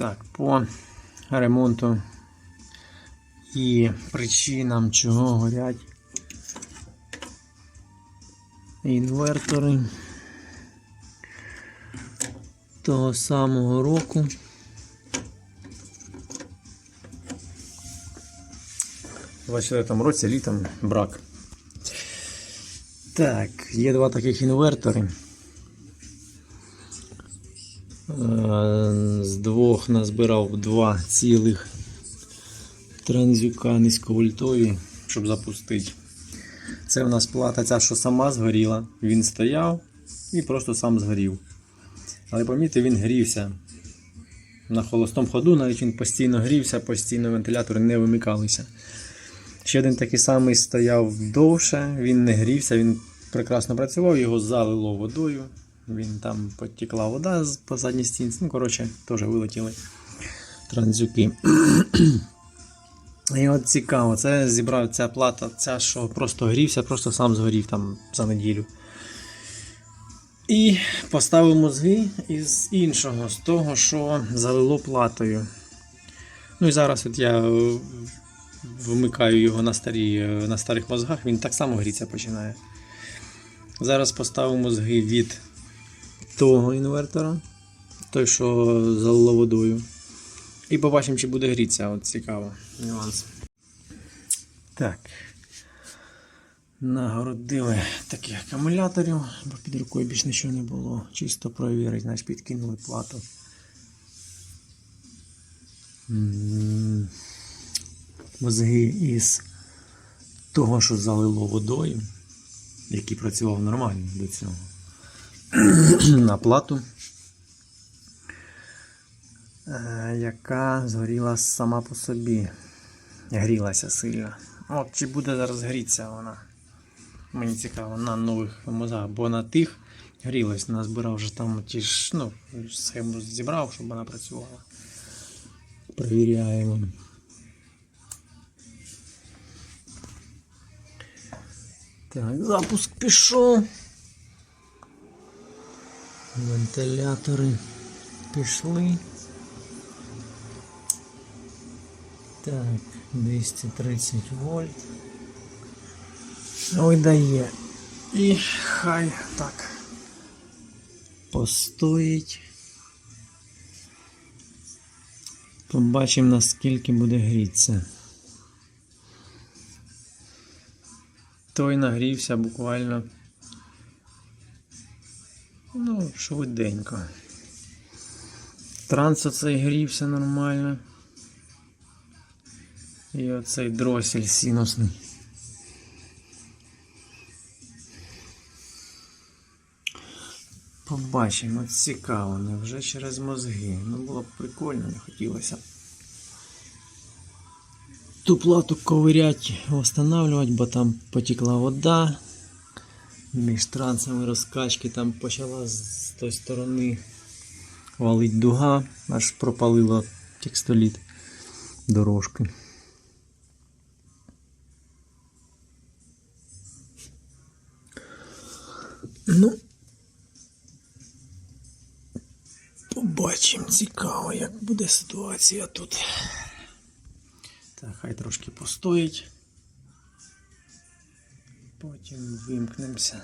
Так, по ремонту і причинам, чого горять інвертори того самого року. У 24 році літом брак. Так, є два таких інвертори. Е, З двох назбирав два цілих транзюка низьковольтові, щоб запустити. Це у нас плата ця, що сама згоріла. Він стояв і просто сам згорів. Але помітьте, він грівся. На холостому ходу, навіть він постійно грівся, постійно вентилятори не вимикалися. Ще один такий самий стояв довше, він не грівся, він прекрасно працював, його залило водою. Він там потекла вода по задній стінці. Ну, коротше, теж вилетіли транзюки. І от цікаво, це зібрав ця плата, ця, що просто грівся, просто сам згорів там за неділю. І поставив мозги із іншого, з того, що залило платою. Ну і зараз от я вмикаю його на, старі, на старих мозгах, він так само гріться починає. Зараз поставив мозги від того інвертора, той, що залило водою. І побачимо, чи буде грітися. От цікаво. Нюанс. Так. Нагородили таких акумуляторів, бо під рукою більш нічого не було. Чисто провірити, значить підкинули плату. Мозги із того, що залило водою, який працював нормально до цього. На плату. Е, яка згоріла сама по собі. Грілася сильно. От чи буде зараз грітися вона? Мені цікаво на нових мозгах, бо на тих грілась, назбирав вже там ті ж, ну, схему зібрав, щоб вона працювала. Провіряємо. Так, запуск пішов. Вентилятори пішли. Так, 230 вольт. Ой, дає. І хай так. Постоїть. Побачимо наскільки буде грітися. Той нагрівся буквально. Ну, швиденько. Транс оцей грівся нормально. І оцей дросель синусний. Побачимо, цікаво, невже через мозги. Ну було б прикольно, не хотілося. Ту плату ковирять, встановлювати, бо там потекла вода. Між трансами розкачки там почала з тої сторони валить дуга, аж пропалило текстоліт дорожки. Ну, побачимо, цікаво, як буде ситуація тут. Так, хай трошки постоїть. Потім вимкнемося.